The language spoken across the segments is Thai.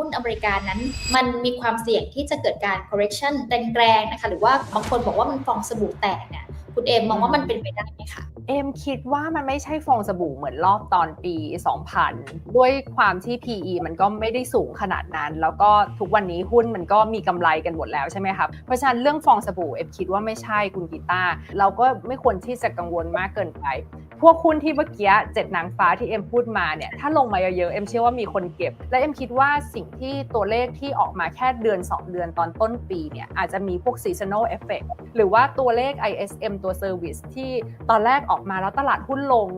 หุ้นอเมริกานั้น มันมีความเสี่ยงที่จะเกิดการ correction แรงๆนะคะหรือว่าบางคนบอกว่ามันฟองสบู่แตกเนี่ย คุณเอมมองว่ามันเป็นไปได้ไหมคะเอมคิดว่ามันไม่ใช่ฟองสบู่เหมือนรอบตอนปี 2000 ด้วยความที่ PE มันก็ไม่ได้สูงขนาดนั้น แล้วก็ทุกวันนี้หุ้นมันก็มีกำไรกันหมดแล้วใช่ไหมครับเพราะฉะนั้นเรื่องฟองสบู่เอมคิดว่าไม่ใช่คุณกีตาร์เราก็ไม่ควรที่จะกังวลมากเกินไป พวกหุ้นที่เมื่อกี้เจ็ดนางฟ้าที่เอ็มพูดมาเนี่ยถ้าลงมาเยอะๆเอ็มเชื่อว่ามีคนเก็บ และเอ็มคิดว่าสิ่งที่ตัวเลขที่ออกมาแค่เดือน 2 เดือนตอนต้นปีเนี่ยอาจจะมีพวก seasonal effect หรือว่าตัวเลข ISM ตัว service ที่ตอนแรกออกมาแล้วตลาดหุ้นลง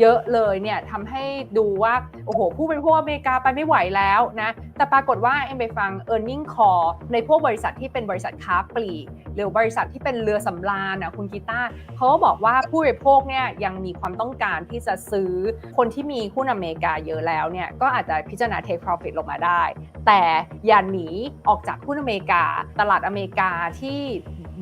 เยอะเลยเนี่ยทำให้ดูว่าโอ้โหผู้บริโภคอเมริกาไปไม่ไหวแล้วนะแต่ปรากฏว่าเอ็มไปฟัง e a r n i n g call ในพวกบริษัทที่เป็นบริษัทค้าปลีกหรือบริษัทที่เป็นเรือสำราญนะคุณกีตาร์เขาก็บอกว่าผู้บริโภคเนี่ยยังมีความต้องการที่จะซื้อคนที่มีหุ้นอเมริกาเยอะแล้วเนี่ยก็อาจจะพิจารณา take profit ลงมาได้ แต่อย่าหนีออกจากหุ้นอเมริกา ตลาดอเมริกาที่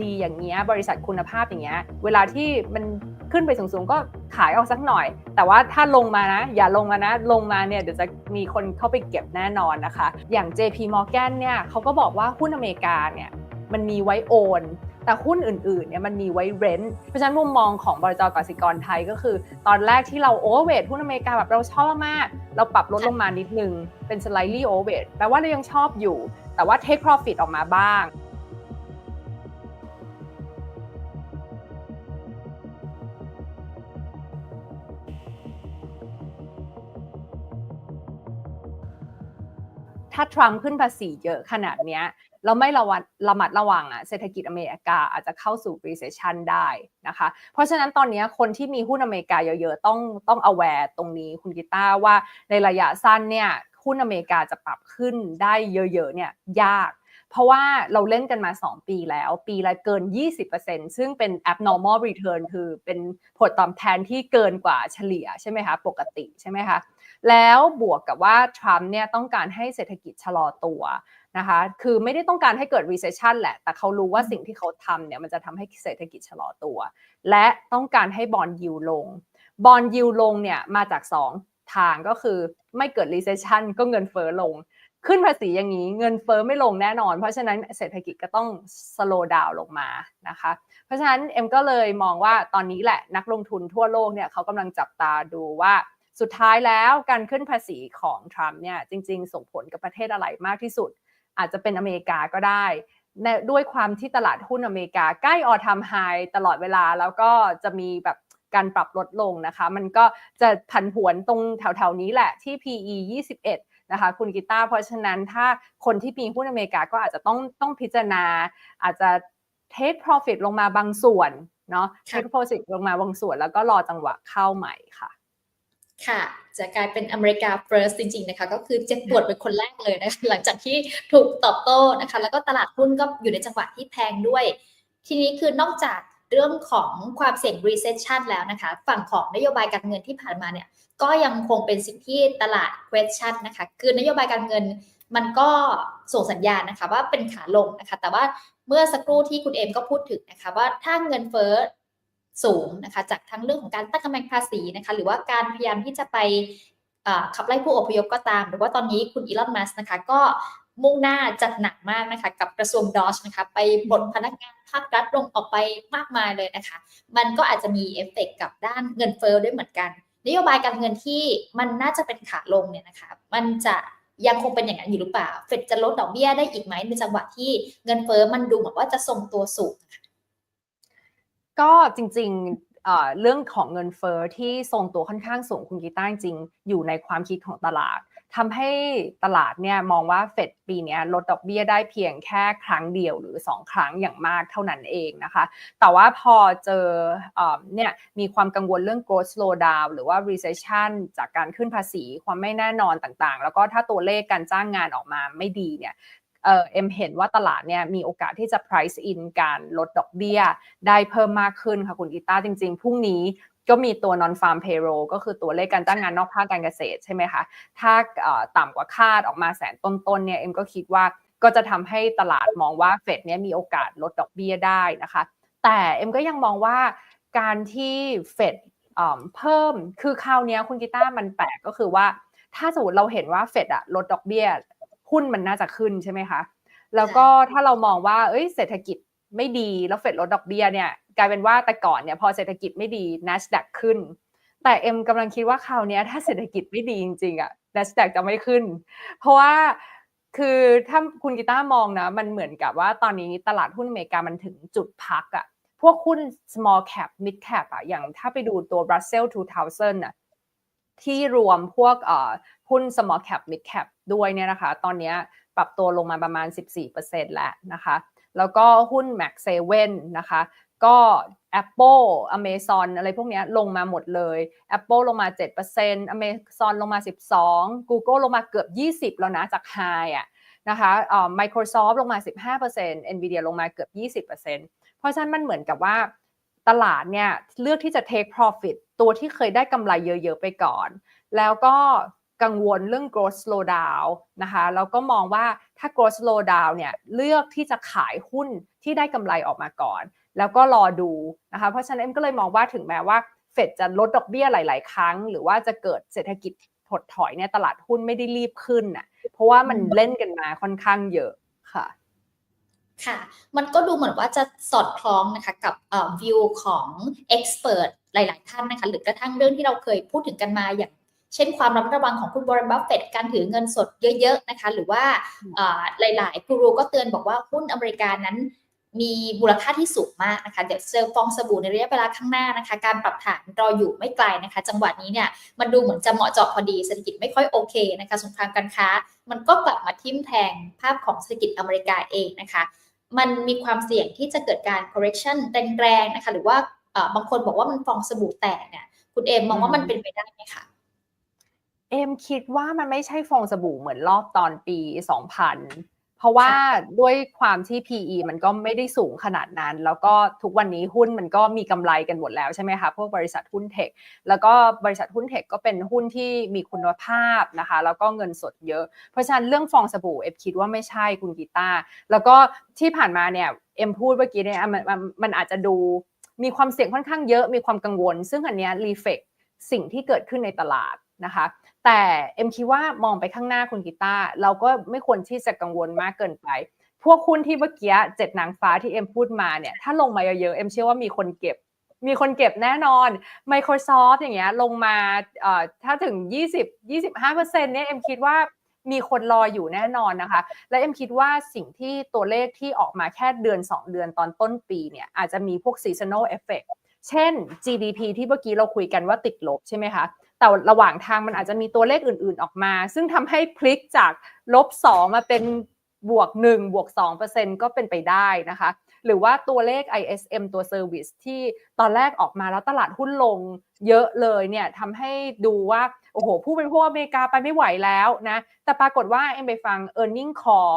ดีอย่างเงี้ยบริษัทคุณภาพอย่างเงี้ยเวลาที่มันขึ้นไปสูงๆก็ขายออกสักหน่อย แต่ว่าถ้าลงมานะ อย่าลงมานะ ลงมาเนี่ยเดี๋ยวจะมีคนเข้าไปเก็บแน่นอนนะคะ อย่าง JP Morgan เนี่ยเขาก็บอกว่าหุ้นอเมริกาเนี่ยมันมีไว้โอน แต่หุ้นอื่นๆเนี่ยมันมีไว้เรนต์เพราะฉะนั้นมุมมองของบริจกสิกรไทยก็คือ ตอนแรกที่เราโอเวอร์เวทหุ้นอเมริกาแบบเราชอบมาก เราปรับลดลงมานิดนึงเป็น slightly overweight แปลว่าเรายังชอบอยู่ แต่ว่า take profit ออกมาบ้าง ถ้าทรัมป์ขึ้นภาษีเยอะขนาดเนี้ยเราไม่ระวังระมัดระวังอะเศรษฐกิจอเมริกาอาจจะเข้าสู่ recession ได้นะคะ เพราะฉะนั้นตอนนี้คนที่มีหุ้นอเมริกาเยอะๆ ต้องต้อง aware ตรงนี้คุณกีตาร์ว่าในระยะสั้นเนี่ยหุ้นอเมริกาจะปรับขึ้นได้เยอะๆเนี่ยยาก เพราะว่าเราเล่นกันมา 2 ปีแล้ว ปีละเกิน 20%ซึ่งเป็น abnormal return คือเป็นผลตอบแทนที่เกินกว่าเฉลี่ยใช่ไหมคะปกติใช่ไหมคะแล้วบวกกับว่าทรัมป์เนี่ยต้องการให้เศรษฐกิจชะลอตัวนะคะคือไม่ได้ต้องการให้เกิด recession แหละ แต่เขารู้ว่าสิ่งที่เขาทำเนี่ยมันจะทำให้เศรษฐกิจชะลอตัว และต้องการให้บอลยิวลง บอลยิวลงเนี่ยมาจาก 2 ทางก็คือไม่เกิด recession ก็เงินเฟ้อลง ขึ้นภาษีอย่างนี้เงินเฟ้อไม่ลงแน่นอน เพราะฉะนั้นเศรษฐกิจก็ต้อง slow down ลงมานะคะ เพราะฉะนั้นเอ็มก็เลยมองว่าตอนนี้แหละนักลงทุนทั่วโลกเนี่ยเขากำลังจับตาดูว่าสุดท้ายแล้วการขึ้นภาษีของทรัมป์เนี่ยจริง ๆ ส่งผลกับประเทศอะไรมากที่สุด อาจจะเป็นอเมริกาก็ได้ด้วยความที่ตลาดหุ้นอเมริกาใกล้ออทามไฮตลอดเวลาแล้วก็จะมีแบบการปรับลดลงนะคะ มันก็จะผันผวนตรงแถวๆนี้แหละที่ PE 21 นะคะคุณกีตาร์เพราะฉะนั้นถ้าคนที่มีหุ้นอเมริกาก็อาจจะต้องต้องพิจารณา อาจจะ take profit ลงมาบางส่วนเนาะ take profit ลงมาบางส่วน แล้วก็รอจังหวะเข้าใหม่ค่ะค่ะจะกลายเป็นอเมริกา first จริงๆนะคะก็คือเจ็บปวดเป็นคนแรกเลยนะคะหลังจากที่ถูกตอบโต้นะคะ แล้วก็ตลาดหุ้นก็อยู่ในจังหวะที่แพงด้วย ทีนี้คือนอกจาก เรื่องของความเสี่ยง recession แล้วนะคะ ฝั่งของนโยบายการเงินที่ผ่านมาเนี่ยก็ยังคงเป็นสิ่งที่ตลาด question นะคะคือนโยบายการเงินมันก็ส่งสัญญาณนะคะว่าเป็นขาลงนะคะ แต่ว่าเมื่อสักครู่ที่คุณเอมก็พูดถึงนะคะว่าถ้าเงินเฟ้อสูงนะคะจากทั้งเรื่องของการตั้งกำแพงภาษีนะคะหรือว่าการพยายามที่จะไปขับไล่ผู้อพยพก็ตาม หรือว่าตอนนี้คุณอีลอนมัสนะคะก็ มุ่งหน้าจัดหนักมากนะคะกับกระทรวงดอชนะคะไปบดพนักงานภาครัฐลงออกไปมากมายเลยนะคะ มันก็อาจจะมีเอฟเฟกกับด้านเงินเฟ้อด้วยเหมือนกัน นโยบายการเงินที่มันน่าจะเป็นขาลงเนี่ยนะคะมันจะยังคงเป็นอย่างนั้นอยู่หรือเปล่า เฟดจะลดดอกเบี้ยได้อีกไหมในจังหวะที่เงินเฟ้อมันดูเหมือนว่าจะทรงตัวสูงก็จริงๆเรื่องของเงินเฟอ้อที่ทรงตัวค่อนข้างสูงคุณกีต้าจริงอยู่ในความคิดของตลาด ทำให้ตลาดเนี่ยมองว่าเฟดปีนี้ลดดอกเบี้ยได้เพียงแค่ครั้งเดียวหรือ 2 ครั้งอย่างมากเท่านั้นเองนะคะ แต่ว่าพอเจอเนี่ยมีความกังวลเรื่อง growth slowdown หรือว่า recession จากการขึ้นภาษีความไม่แน่นอนต่างๆ แล้วก็ถ้าตัวเลขการจ้างงานออกมาไม่ดีเนี่ยเอ็มเห็นว่าตลาดเนี่ยมีโอกาสที่จะ price in การลดดอกเบี้ย ได้เพิ่มมากขึ้นค่ะคุณกีตาจริง ๆ พรุ่งนี้ ก็มีตัว non farm payroll ก็คือตัวเลขการจ้างงานนอกภาคการเกษตรใช่ไหมคะ ถ้าต่ำกว่าคาดออกมาแสนต้นๆเนี่ยเอ็มก็คิดว่าก็จะทำให้ตลาดมองว่าเฟดเนี่ยมีโอกาสลดดอกเบี้ยได้นะคะ แต่เอ็มก็ยังมองว่าการที่เฟดเพิ่มคือคราวนี้คุณกีตาร์มันแปลกก็คือว่า ถ้าสมมติเราเห็นว่าเฟดอะลดดอกเบี้ยหุ้นมันน่าจะขึ้นใช่ไหมคะ แล้วก็ถ้าเรามองว่าเอ้ยเศรษฐกิจไม่ดีแล้วเฟดลดดอกเบี้ยเนี่ย กลายเป็นว่าแต่ก่อนเนี่ยพอเศรษฐกิจไม่ดี NASDAQ ขึ้น แต่เอ็มกำลังคิดว่าคราวนี้ถ้าเศรษฐกิจไม่ดีจริงๆอะ NASDAQ จะไม่ขึ้น เพราะว่าคือถ้าคุณกีตาร์มองนะ มันเหมือนกับว่าตอนนี้ตลาดหุ้นอเมริกามันถึงจุดพักอะพวกหุ้น small cap mid cap อะอย่างถ้าไปดูตัว Russell 2000อะที่รวมพวกเอ่อหุ้น small cap mid cap ด้วยเนี่ยนะคะ ตอนนี้ปรับตัวลงมาประมาณ 14%แล้วนะคะ แล้วก็หุ้น Max 7นะคะ ก็ Apple Amazon อะไรพวกนี้ลงมาหมดเลย Apple ลงมา 7% Amazon ลงมา 12 Google ลงมาเกือบ 20 แล้วนะจาก High อะนะคะเอ่อ Microsoft ลงมา 15% Nvidia ลงมาเกือบ 20%เพราะฉะนั้นมันเหมือนกับว่าตลาดเนี่ยเลือกที่จะ take profit ตัวที่เคยได้กำไรเยอะ ๆ ไปก่อน แล้วก็กังวลเรื่อง growth slowdown นะคะแล้วก็มองว่าถ้า growth slowdown เนี่ยเลือกที่จะขายหุ้นที่ได้กำไรออกมาก่อน แล้วก็รอดูนะคะเพราะฉะนั้นเอ็มก็เลยมองว่าถึงแม้ว่าเฟดจะลดดอกเบี้ยหลาย ๆ ครั้ง หรือว่าจะเกิดเศรษฐกิจถดถอยเนี่ยตลาดหุ้นไม่ได้รีบขึ้นน่ะเพราะว่ามันเล่นกันมาค่อนข้างเยอะค่ะค่ะ มันก็ดูเหมือนว่าจะสอดคล้องนะคะกับวิวของเอ็กซ์เพรสหลาย ๆ ท่านนะคะหรือกระทั่งเรื่องที่เราเคยพูดถึงกันมาอย่างเช่นความระมัดระวังของคุณบรอนบัฟเฟตการถือเงินสดเยอะ ๆ นะคะ หรือว่าหลาย ๆ กูรูก็เตือนบอกว่าหุ้นอเมริกานั้น มีมูลค่าที่สูงมากนะคะ เดี๋ยวเจอฟองสบู่ในระยะเวลาข้างหน้านะคะ การปรับฐานรออยู่ไม่ไกลนะคะ จังหวะนี้เนี่ยมันดูเหมือนจะเหมาะเจาะพอดีเศรษฐกิจไม่ค่อยโอเคนะคะสงครามการค้า มันก็กลับมาทิ่มแทงภาพของเศรษฐกิจอเมริกาเองนะคะ มันมีความเสี่ยงที่จะเกิดการ correction แรงๆนะคะหรือว่าบางคนบอกว่ามันฟองสบู่แตกเนี่ยคุณเอมมองว่ามันเป็นไปได้ไหมคะเอมคิดว่ามันไม่ใช่ฟองสบู่เหมือนรอบตอนปี 2000 เพราะว่าด้วยความที่ PE มันก็ไม่ได้สูงขนาดนั้น แล้วก็ทุกวันนี้หุ้นมันก็มีกำไรกันหมดแล้วใช่ไหมคะพวกบริษัทหุ้นเทคแล้วก็บริษัทหุ้นเทคก็เป็นหุ้นที่มีคุณภาพนะคะ แล้วก็เงินสดเยอะ เพราะฉะนั้นเรื่องฟองสบู่เอมคิดว่าไม่ใช่คุณกีตาร์แล้วก็ที่ผ่านมาเนี่ยเอ็มพูดเมื่อกี้เนี่ยมันมันมันอาจจะดูมีความเสี่ยงค่อนข้างเยอะมีความกังวล ซึ่งอันเนี้ยรีเฟกสิ่งที่เกิดขึ้นในตลาดนะคะ แต่เอ็มคิดว่ามองไปข้างหน้าคุณกีตาร์เราก็ไม่ควรที่จะกังวลมากเกินไป พวกหุ้นที่เมื่อกี้เจ็ดนางฟ้าที่เอ็มพูดมาเนี่ยถ้าลงมาเยอะๆเอ็มเชื่อว่ามีคนเก็บ มีคนเก็บแน่นอน Microsoft อย่างเงี้ยลงมาเอ่อถ้าถึง 20 25%เนี่ยเอ็มคิดว่ามีคนรออยู่แน่นอนนะคะ และเอ็มคิดว่าสิ่งที่ตัวเลขที่ออกมาแค่เดือน 2 เดือนตอนต้นปีเนี่ยอาจจะมีพวก seasonal effect เช่น GDP ที่เมื่อกี้เราคุยกันว่าติดลบใช่ไหมคะ แต่ระหว่างทางมันอาจจะมีตัวเลขอื่นๆออกมา ซึ่งทำให้พลิกจากลบ2มาเป็นบวก1บวก2%ก็เป็นไปได้นะคะ หรือว่าตัวเลข ISM ตัว Service ที่ตอนแรกออกมาแล้วตลาดหุ้นลงเยอะเลยเนี่ยทำให้ดูว่าโอ้โหผู้บริโภคอเมริกาไปไม่ไหวแล้วนะ แต่ปรากฏว่าเอ็มไปฟัง e a r n i n g call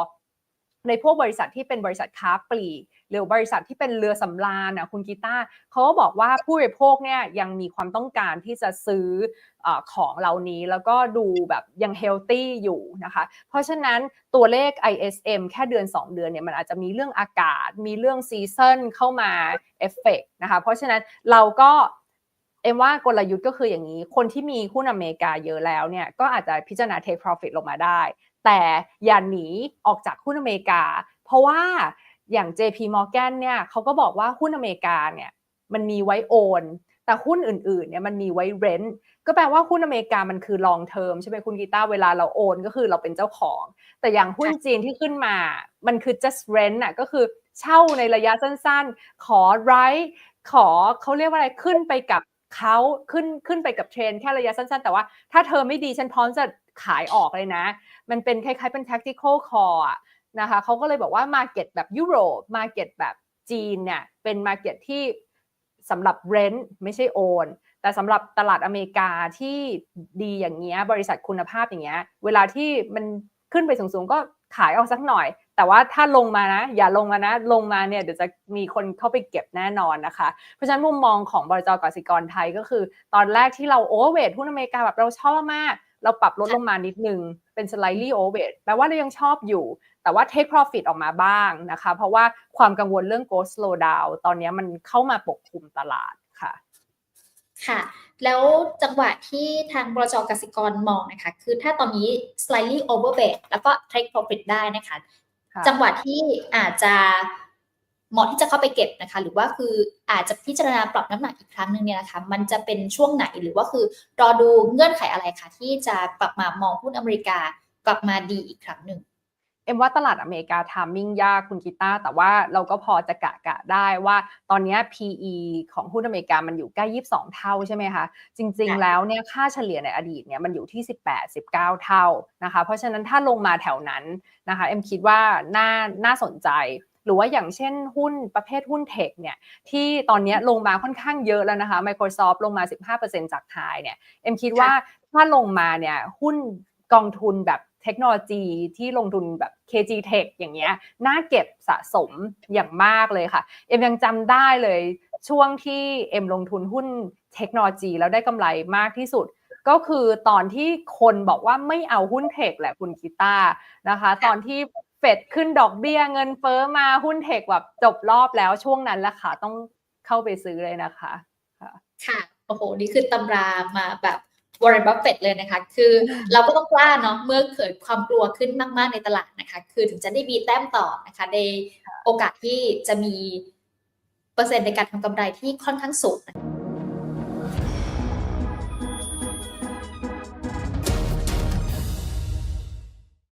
ในพวกบริษัทที่เป็นบริษัทค้าปลีกหรือบริษัทที่เป็นเรือสำราญนะคุณกีตาร์เขาก็บอกว่าผู้บริโภคเนี่ยยังมีความต้องการที่จะซื้ออของเหล่านี้แล้วก็ดูแบบยังเฮลตี้อยู่นะคะ เพราะฉะนั้นตัวเลข ISM แค่เดือน 2 เดือนเนี่ยมันอาจจะมีเรื่องอากาศ มีเรื่องซีซันเข้ามาเอฟเฟกนะคะ เพราะฉะนั้นเราก็เอ็มว่ากลยุทธ์ก็คืออย่างนี้ คนที่มีหุ้นอเมริกาเยอะแล้วเนี่ยก็อาจจะพิจารณา take profit ลงมาได้ แต่อย่าหนีออกจากหุ้นอเมริกา เพราะว่าอย่าง JP Morgan เนี่ยเขาก็บอกว่าหุ้นอเมริกาเนี่ยมันมีไว้โอน แต่หุ้นอื่นๆเนี่ยมันมีไว้เรนต์ก็แปลว่าหุ้นอเมริกามันคือ long term ใช่ไหมคุณกีตาร์เวลาเราโอนก็คือเราเป็นเจ้าของ แต่อย่างหุ้นจีนที่ขึ้นมา มันคือ just rent อะก็คือเช่าในระยะสั้นๆ ขอไรขอเขาเรียกว่าอะไรขึ้นไปกับ เขาขึ้นขึ้นไปกับเทรนแค่ระยะสั้น ๆ แต่ว่าถ้าเธอไม่ดีฉันพร้อมจะขายออกเลยนะ มันเป็นคล้ายๆเป็น tactical call นะคะเขาก็เลยบอกว่า market แบบยุโรป market แบบจีนเนี่ยเป็น market ที่สำหรับ rent ไม่ใช่โอนแต่สำหรับตลาดอเมริกาที่ดีอย่างเงี้ยบริษัทคุณภาพอย่างเงี้ยเวลาที่มันขึ้นไปสูงๆก็ขายออกสักหน่อย แต่ว่าถ้าลงมานะ อย่าลงมานะ ลงมาเนี่ยเดี๋ยวจะมีคนเข้าไปเก็บแน่นอนนะคะ เพราะฉะนั้นมุมมองของบริจกสิกรไทยก็คือ ตอนแรกที่เราโอเวอร์เวทหุ้นอเมริกาแบบเราชอบมาก เราปรับลดลงมานิดนึง เป็น slightly over แปลว่าเรายังชอบอยู่ แต่ว่า take profit ออกมาบ้างนะคะ เพราะว่าความกังวลเรื่อง growth slow down ตอนนี้มันเข้ามาปกคลุมตลาดค่ะค่ะ แล้วจังหวะที่ทางบรจกสิกรมองนะคะ คือถ้าตอนนี้ slightly overbet แล้วก็ take profit ได้นะคะ จังหวะที่อาจจะเหมาะที่จะเข้าไปเก็บนะคะ หรือว่าคืออาจจะพิจารณาปรับน้ำหนักอีกครั้งหนึ่งเนี่ยนะคะ มันจะเป็นช่วงไหนหรือว่าคือรอดูเงื่อนไขอะไรคะที่จะกลับมามองหุ้นอเมริกากลับมาดีอีกครั้งหนึ่ง เอ็มว่าตลาดอเมริกาทามมิ่งยากคุณกีตาร์แต่ว่าเราก็พอจะกะกะได้ว่าตอนเนี้ย PE ของหุ้นอเมริกามันอยู่ใกล้22เท่าใช่ไหมคะ จริงค่ะๆแล้วเนี่ยค่าเฉลี่ยในอดีตเนี่ยมันอยู่ที่ 18 19 เท่านะคะ เพราะฉะนั้นถ้าลงมาแถวนั้นนะคะเอ็มคิดว่าน่าน่าสนใจหรือว่าอย่างเช่นหุ้นประเภทหุ้นเทคเนี่ยที่ตอนเนี้ยลงมาค่อนข้างเยอะแล้วนะคะ Microsoft ลงมา 15%จากไฮเนี่ยเอ็มคิดว่าถ้าลงมาเนี่ยหุ้นกองทุนแบบ เทคโนโลยีที่ลงทุนแบบ KG Tech อย่างเงี้ยน่าเก็บสะสมอย่างมากเลยค่ะ เอ็มยังจำได้เลยช่วงที่เอ็มลงทุนหุ้นเทคโนโลยีแล้วได้กำไรมากที่สุด ก็คือตอนที่คนบอกว่าไม่เอาหุ้นเทคแหละคุณกีตาร์นะคะ ตอนที่เฟดขึ้นดอกเบี้ยเงินเฟ้อมาหุ้นเทคแบบจบรอบแล้วช่วงนั้นแหละค่ะต้องเข้าไปซื้อเลยนะคะค่ะโอ้โห นี่คือตำรามาแบบ วอร์เรนบัฟเฟตเลยนะคะ คือเราก็ต้องกล้าเนาะเมื่อเกิดความกลัวขึ้นมาก ๆ ในตลาดนะคะ คือถึงจะได้มีแต้มต่อนะคะในโอกาสที่จะมีเปอร์เซ็นต์ในการทำกำไรที่ค่อนข้างสูงนะคะ